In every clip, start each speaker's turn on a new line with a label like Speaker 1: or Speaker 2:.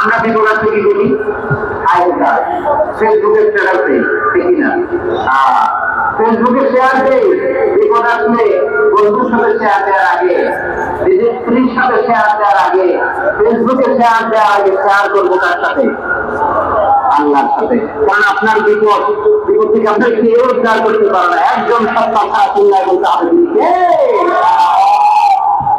Speaker 1: আমরা বিপদ আছে কি ফেসবুকে শেয়ার দেই বিপদ আসলে বন্ধুর সাথে শেয়ার দেওয়ার আগে, নিজের স্ত্রীর সাথে শেয়ার দেওয়ার আগে, ফেসবুকে শেয়ার দেওয়ার আগে শেয়ার করব কার সাথে? আল্লাহর সাথে। কারণ আপনার বিপদ বিপদ থেকে কেউ উদ্ধার করতে পারে না। একজন সত্তা কে? সে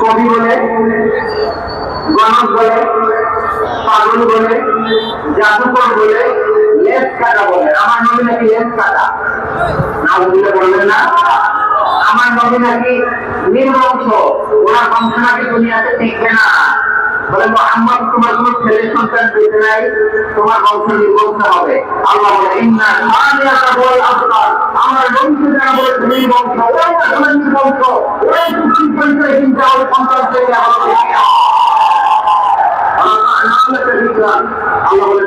Speaker 1: কবি বলে গণক বলে পাগল বলে জাদুকর বলে লেস কাটা বলে। আমার নবী নাকি লেস কাটা না বুঝলে বললেন না। আমার নবী নাকি নির্বংশ। ওরা বংশ নাকি দুনিয়াতে টিকবে না। বলে, মোহাম্মদ, তোমার কোন ছেলে সন্তান পেতে নাই, তোমার বংশ নির্বংশ হবে। আল্লাহ বলে, ইন্না সানিয়াতা বল আবতার আমার বংশ যারা বলে নির্বংশ। ওরাই আসলে নির্বংশ পরিচয় কিন্তু আমার সন্তান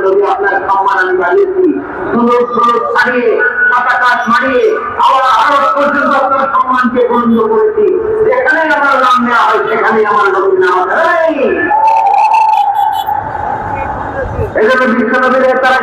Speaker 1: নবী, আপনার আপনার আমার নাম নেওয়া হয় সেখানে আমার এই এজন্য বিশ্বনবীর তারা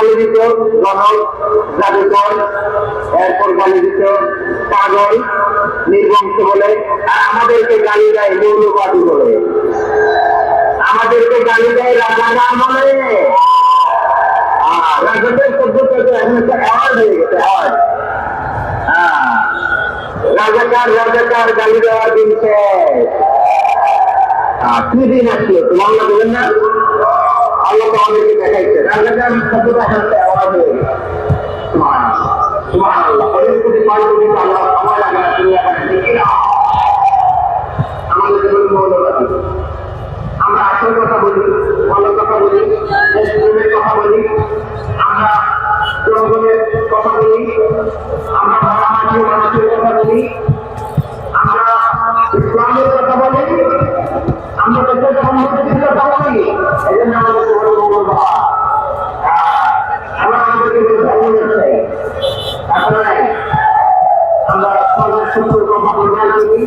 Speaker 1: দিত গণক জাদুকর এরপর গালি দিত পাগল নির্বংশ বলে। আর আমাদেরকে গালি দেয় মৌলবাদী বলে। আমাদেরকে গালি দেয় রাজাকার বলে। আহ, রাজাদের পদ্ধতি এখন একটা অ্যাওয়ার্ড হয়ে গেছে রাজাকার রাজাকার গালি দেওয়ার দিন শেষ। কি দিন আসলো? তোমার না? আল্লাহ তো আমাদেরকে দেখাইছে। রাজাকার শব্দটা একটা অ্যাওয়ার্ড হয়ে গেছে সুবহানাল্লাহ, সুবহানাল্লাহ। অনেক কোটি পাঁচ কোটি আল্লাহ সময় লাগে না তুমি এখানে ঠিক না? আমাদের জীবন মৌলবাদী আমরা আসল কথা বলি ভালো কথা বলি মুসলিমের কথা বলি আমরা জনগণের কথা বলি সূত্র কথা বলতে করি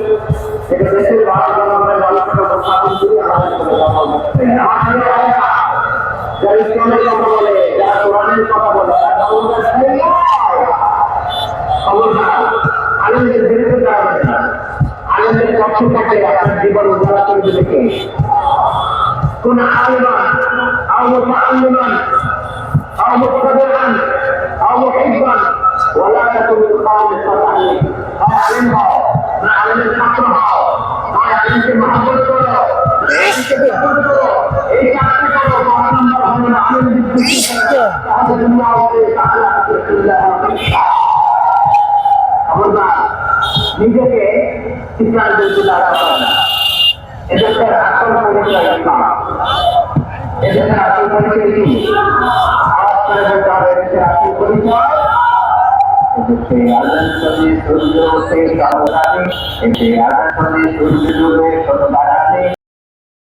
Speaker 1: এটা দেশের ভালো জনগণের ভালো কথা স্থাপন করি আমাদের। আমার যারা ইসলামের কথা বলে যারা কোরআনের কথা বলে তারা বলতে চাই আনন্দের বিরুদ্ধে হয় আলিম হও না আলিমের ছাত্র হও হয় আলিমকে মহব্বত করো এই কাজটা করো পাঁচ নিজেকে শিক্ষার্থীদের দ্বারা করে না এদেশের আসল এদেশের আসল পরিচয় এদেশে আজাদ সূর্য ওঠে কালো এতে আজাদ সূর্য ডুবে ছোট বাড়াতে